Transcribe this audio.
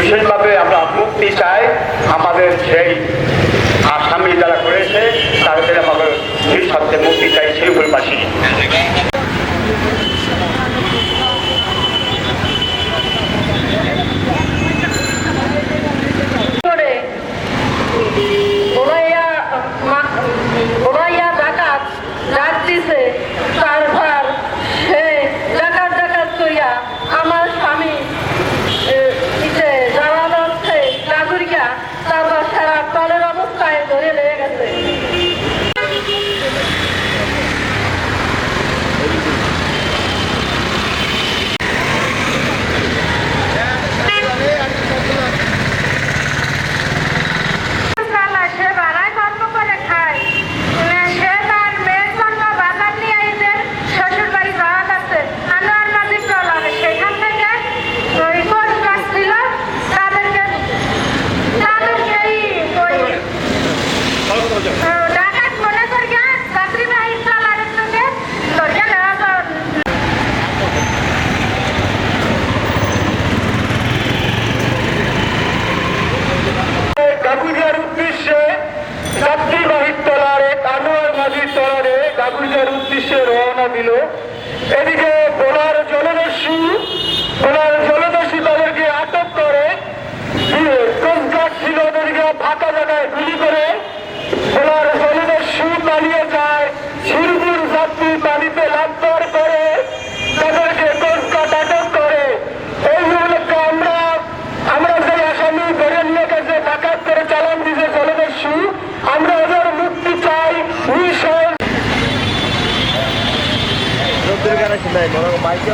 বিশেষভাবে আমরা মুক্তি চাই আমাদের সেই আসামি যাত্রীবাহী ট্রলারে কানুয়ার মাঝির ট্রলারে গাগুজার উদ্দেশ্যে রওনা দিল। এদিকে বোলার জলদস্যু ಚೆನ್ನಾಗಿ ತಿನ್ನ ಬೈಕ್